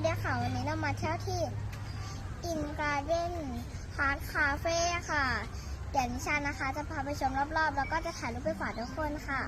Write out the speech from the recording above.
วัสดีค่ะ วันนี้เรามาเที่ยวที่อินการ์เด้นฮาร์ดคาเฟ่ค่ะ เดี๋ยวนิชานะคะ จะพาไปชมรอบๆ แล้วก็จะถ่ายรูปไปฝากทุกคนค่ะ